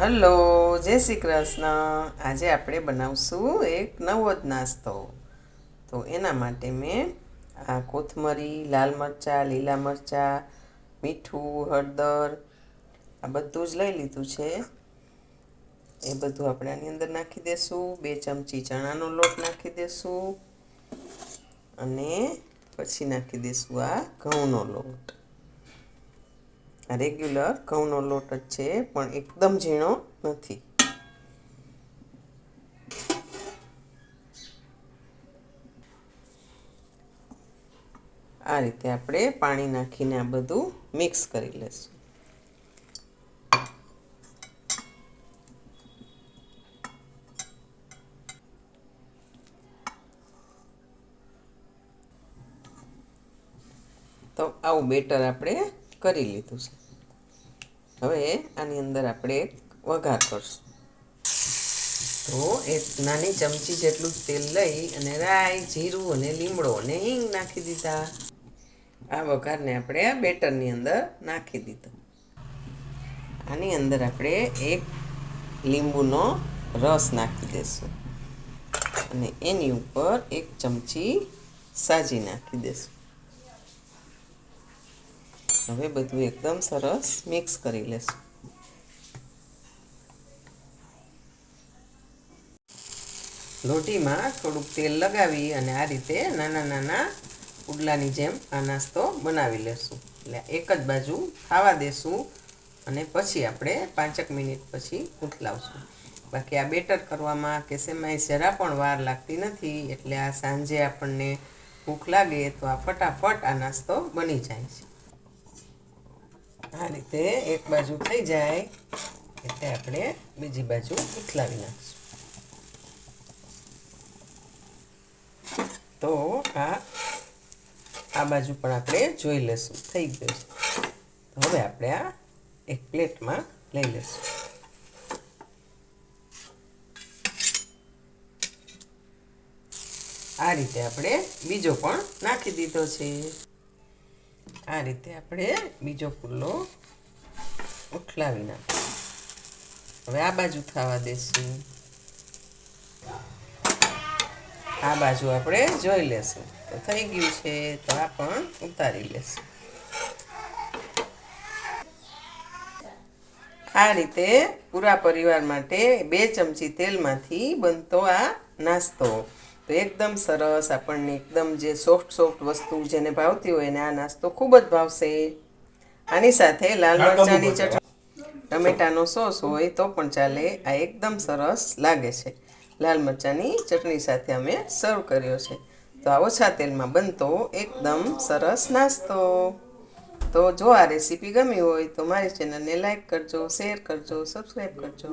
Hello, જય શ્રી કૃષ્ણ. આજે આપણે બનાવશું એક નવો જ નાસ્તો. તો એના માટે મેં આ કોથમરી, લાલ મરચાં, લીલા મરચાં, મીઠું, હળદર, આ બધું જ લઈ લીધું છે. એ બધું આપણે આની અંદર નાખી દેશું. બે ચમચી ચણાનો લોટ નાખી દેશું. અને પછી નાખી દઈશું આ ઘઉંનો લોટ. આ રેગ્યુલર ઘઉંનો લોટ જ છે, પણ એકદમ ઝીણો નથી. આ રીતે આપણે પાણી નાખીને આ બધું મિક્સ કરી લઈશું તો આવું બેટર આપણે કરી લીધું છે. હવે આની અંદર આપણે વઘાર કરશું. તો એક નાની ચમચી જેટલું તેલ લઈ અને રાઈ, જીરું અને લીમડો અને હિંગ નાખી દીધા. આ વઘારને આપણે આ બેટરની અંદર નાખી દીધો. આની અંદર આપણે એક લીંબુનો રસ નાખી દઈશું અને એની ઉપર એક ચમચી સાજી નાખી દઈશું હવે બધું એકદમ સરસ મિક્સ કરી લેશું. રોટીમાં થોડુંક તેલ લગાવી અને આ રીતે નાના નાના પુડલાની જેમ આ નાસ્તો બનાવી લેશું. એટલે એક જ બાજુ ખાવા દેશું અને પછી આપણે પાંચક મિનિટ પછી ઉથલાવશું. બાકી આ બેટર કરવામાં કે સેમાઈ જરા પણ વાર લાગતી નથી, એટલે આ સાંજે આપણને ભૂખ લાગે તો આ ફટાફટ આ નાસ્તો બની જાય છે. આ રીતે એક બાજુ થઈ જાય, એટલે આપણે બીજી બાજુ ઉથલાવી નાખીશું. તો આ આ બાજુ પણ આપણે જોઈ લેશું, થઈ ગયું છે. હવે આપણે આ એક પ્લેટમાં લઈ લેશું. આ રીતે આપણે બીજો પણ નાખી દીધો છે. આ રીતે આપણે બીજો પુલ્લો ઉઠલાવી નાખો હવે આ બાજુ થવા દેશું. આ બાજુ આપણે જોઈ લેશું. તો થઈ ગયું છે, તો આ પણ ઉતારી લેશું. આ રીતે પૂરા પરિવાર માટે બે ચમચી તેલમાંથી બનતો આ નાસ્તો. તો એકદમ સરસ આપણને એકદમ જે સોફ્ટ સોફ્ટ વસ્તુ જેને ભાવતી હોય ને આ નાસ્તો ખૂબ જ ભાવશે. આની સાથે લાલ મરચાંની ચટણી ટમેટાનો સોસ હોય તો પણ ચાલે. આ એકદમ સરસ લાગે છે. લાલ મરચાંની ચટણી સાથે અમે સર્વ કર્યો છે. તો આ ઓછા તેલમાં બનતો એકદમ સરસ નાસ્તો. તો જો આ રેસીપી ગમી હોય તો મારી ચેનલને લાઈક કરજો શેર કરજો સબસ્ક્રાઈબ કરજો.